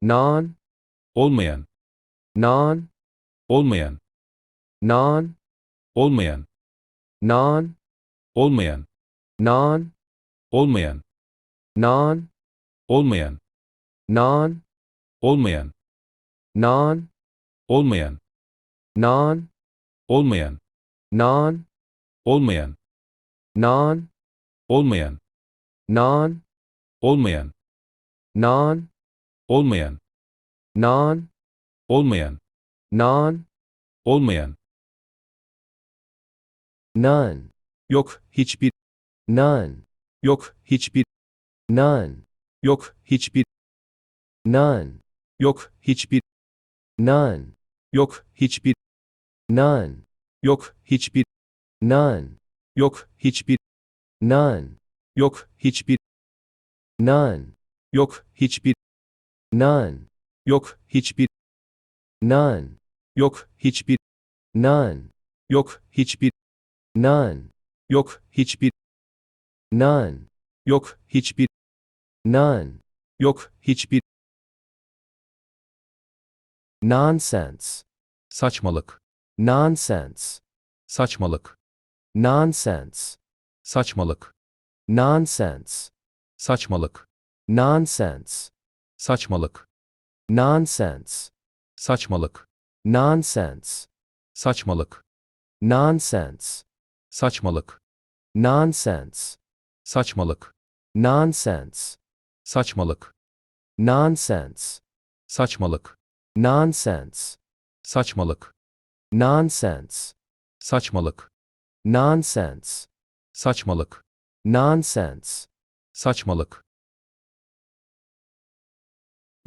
non, olmayan, non, olmayan, non, olmayan, non, olmayan, non, olmayan, non, olmayan, non, olmayan, non, olmayan, non, olmayan, non, olmayan, non, olmayan, non, olmayan, non, olmayan, non, olmayan, non, olmayan, none, yok, hiçbir, none, yok, hiçbir, none, yok, hiçbir, none, yok, hiçbir, none, yok, hiçbir, none, yok, hiçbir, none, yok, hiçbir, none, yok, hiçbir, none, yok, hiçbir, none, yok, hiçbir, none, yok, hiçbir, none, yok, hiçbir, none, yok, hiçbir, none, yok, hiçbir, none, yok, hiçbir, nonsense, saçmalık, nonsense, saçmalık, nonsense, saçmalık, nonsense, saçmalık, nonsense, saçmalık, nonsense, saçmalık, nonsense, saçmalık, nonsense, saçmalık, nonsense, saçmalık, nonsense, saçmalık, nonsense, saçmalık, nonsense, saçmalık, nonsense, saçmalık, nonsense, saçmalık, nonsense, saçmalık.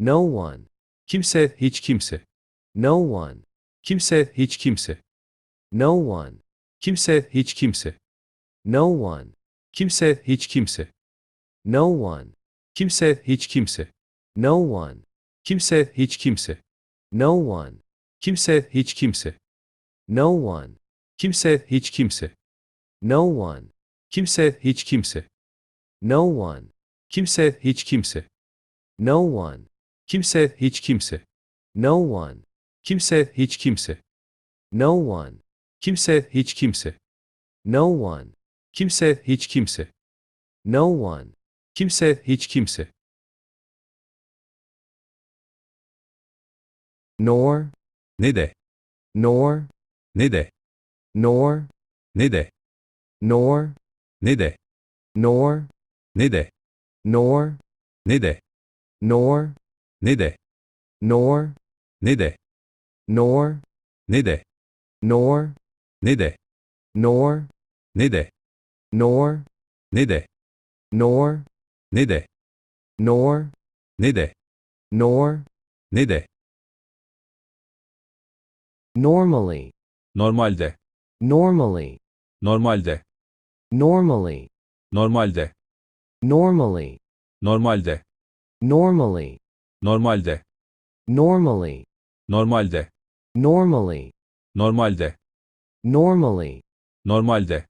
No one, Kimse, hiç kimse, no one, kimse, hiç kimse, no one, kimse, hiç kimse, no one, kimse, hiç kimse, no one, kimse, hiç kimse, no one, kimse, hiç kimse, no one, kimse, hiç kimse, no one, kimse, hiç kimse, no one, kimse, hiç kimse, no one, kimse, hiç kimse, no one, kimse, hiç kimse, no one, kimse, hiç kimse, no one, kimse, hiç kimse, no one, kimse, hiç kimse, no one, kimse, hiç kimse, nor, ne de, nor, ne de, nor, ne de, nor, ne de, nor, ne de, nor, ne de, nor, ne de, nor, ne de, nor, ne de, nor, ne de, nor, ne de, nor, ne de, nor, ne de, nor, ne de, nor, ne de, normally, normalde, normally, normalde, normally, normalde, normally, normalde, normally, normalde, normally, normalde, normally, normalde, normally, normalde,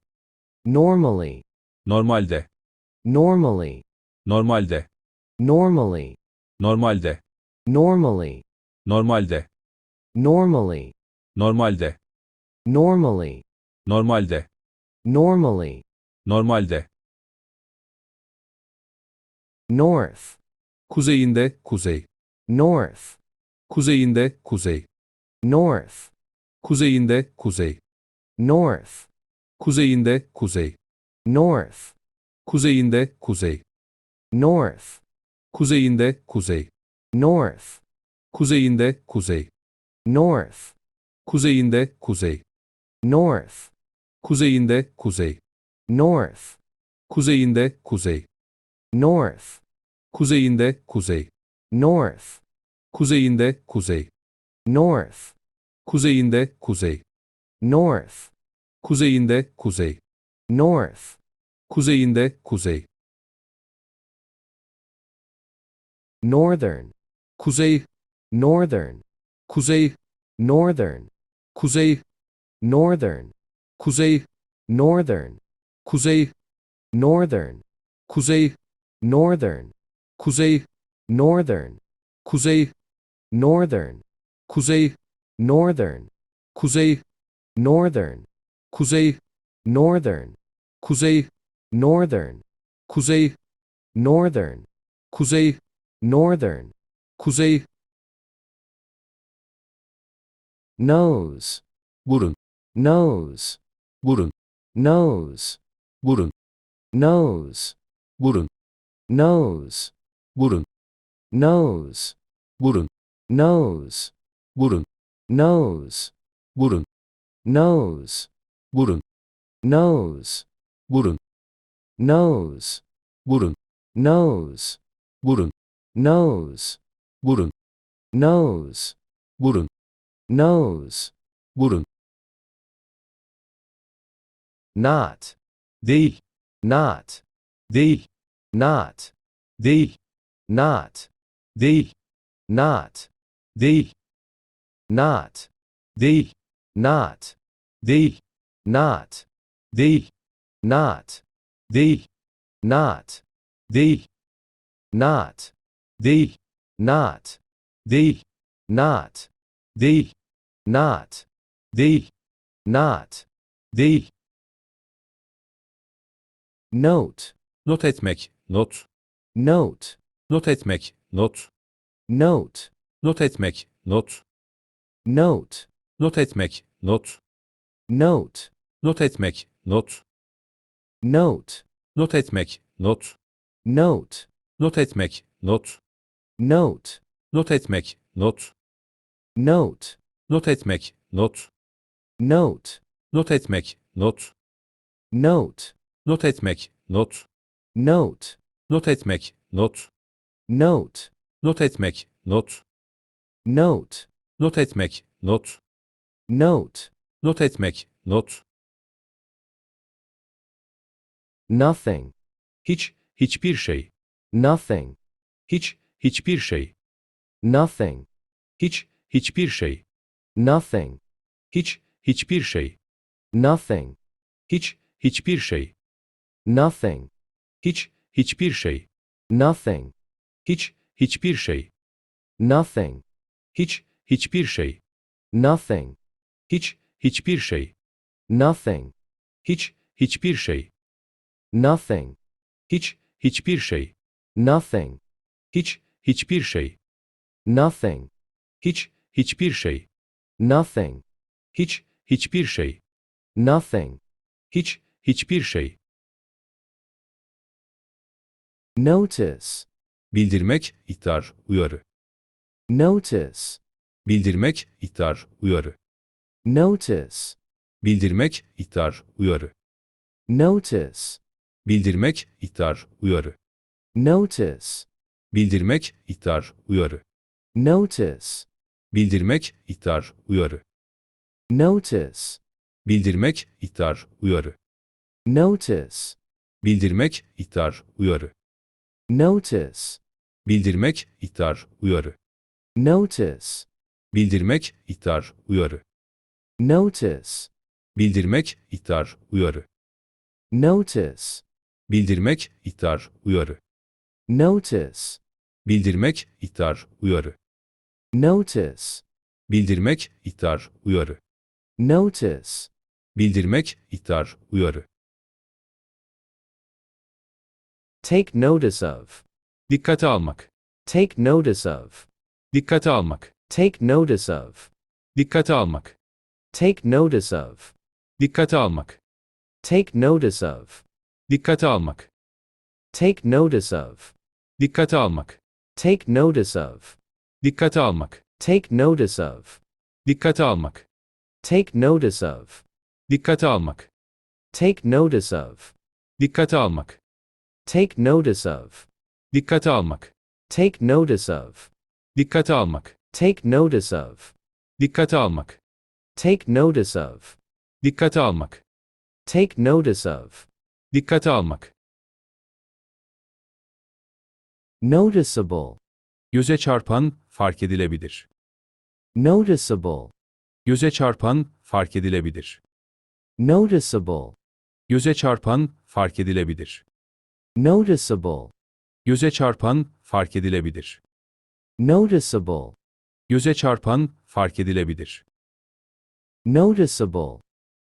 normally, normalde, normally, normalde, normally, normalde, normally, normalde, normally, normalde, normally, normalde, normally, normalde, north, kuzeyinde, kuzey, north, kuzeyinde, kuzey, north, kuzeyinde, kuzey, north, kuzeyinde, kuzey, north, kuzeyinde, kuzey, north, kuzeyinde, kuzey, north, kuzeyinde, kuzey, north, kuzeyinde, kuzey, north, kuzeyinde, kuzey, north, kuzeyinde, kuzey, north, kuzeyinde, kuzey, north, kuzeyinde, kuzey, north, kuzeyinde, kuzey, north, kuzeyinde, kuzey, north, kuzeyinde, kuzey, northern, kuzey, northern, kuzey, northern, kuzey, northern, kuzey, northern, kuzey, northern, kuzey, northern, kuzey, northern, kuzey, northern, kuzey, northern, kuzey, northern, kuzey, northern, kuzey, northern, kuzey, northern, kuzey, northern, kuzey, nose, burun, nose, burun, nose, burun, nose, burun, nose, burun, nose, burun, nose, burun, nose, burun, nose, burun, nose, burun, nose, burun, nose, burun, nose, burun, nose, burun, nose, burun, not, değil, not, değil, not, değil, not, değil, not, değil, not, değil, not, değil, not, değil, not, değil, not, değil, not, değil, not, değil, not, değil, not, değil, not, değil. note, Not etmek, not, note, not etmek, not, note, not etmek, not, note, not etmek, not, note, not etmek, not, note, not etmek, not, note, not etmek, not, note, not etmek, not, note, not etmek, not, note, not etmek, not, note, not etmek, not, note, not etmek, not, note, not etmek, not, note, not etmek, not, note, not etmek, not, nothing, hiç, hiçbir şey, nothing, hiç, hiçbir şey, nothing, hiç, hiçbir şey, nothing, hiç, hiçbir şey, nothing, hiç, hiçbir şey, nothing, hiç, hiçbir şey, nothing, hiç, hiçbir şey, nothing, hiç, hiçbir şey, nothing, hiç, hiçbir şey, nothing, hiç, hiçbir şey, nothing, hiç, hiçbir şey, nothing, hiç, hiçbir şey, nothing, hiç, hiçbir şey, nothing, hiç, hiçbir şey, nothing, hiç, hiçbir şey, notice, bildirmek, ihtar, uyarı, notice, bildirmek, ihtar, uyarı, notice, bildirmek, ihtar, uyarı, notice, bildirmek, ihtar, uyarı, notice, bildirmek, ihtar, uyarı, notice, bildirmek, ihtar, uyarı, notice, bildirmek, ihtar, uyarı, notice, bildirmek, ihtar, uyarı, notice, bildirmek, ihtar, uyarı, notice, bildirmek, ihtar, uyarı, notice, bildirmek, ihtar, uyarı, notice, bildirmek, ihtar, uyarı, notice, bildirmek, ihtar, uyarı, notice, bildirmek, ihtar, uyarı, notice, bildirmek, ihtar, uyarı, take notice of, dikkate almak, take notice of, dikkate almak, take notice of, dikkate almak, take notice of, dikkate almak, take notice of, dikkate almak, take notice of, dikkate almak, take notice of, dikkate almak, take notice of, dikkate almak, take notice of, dikkate almak, take notice of, dikkate almak, take notice of, dikkate almak, take notice of, dikkate almak, take notice of, dikkate almak, take notice of, dikkate almak, take notice of, dikkate almak, noticeable, göze çarpan, fark edilebilir. noticeable, Göze çarpan, fark edilebilir. noticeable, Göze çarpan, fark edilebilir. noticeable, Göze çarpan, fark edilebilir. Noticeable. Göze çarpan, fark edilebilir. Noticeable.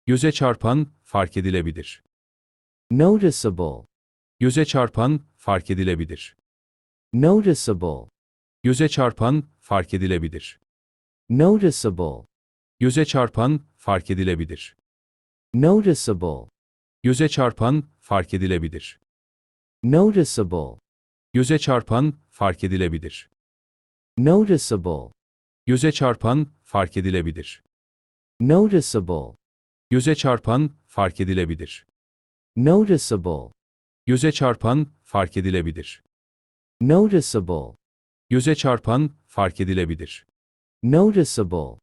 Göze çarpan, fark edilebilir. Noticeable. Göze çarpan, fark edilebilir. Noticeable. Göze çarpan, fark edilebilir. Noticeable. Göze çarpan, fark edilebilir. Noticeable. Göze çarpan, fark edilebilir. Noticeable. Göze çarpan, fark edilebilir. Noticeable. Göze çarpan, fark edilebilir. Noticeable. Göze çarpan, fark edilebilir. Noticeable. Göze çarpan, fark edilebilir. Noticeable. Göze çarpan, fark edilebilir. Noticeable.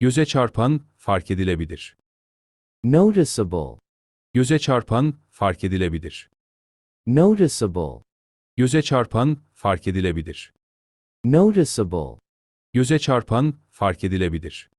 Göze çarpan, fark edilebilir. Noticeable. Göze çarpan, fark edilebilir. Noticeable. Göze çarpan, fark edilebilir. Noticeable. Göze çarpan, fark edilebilir.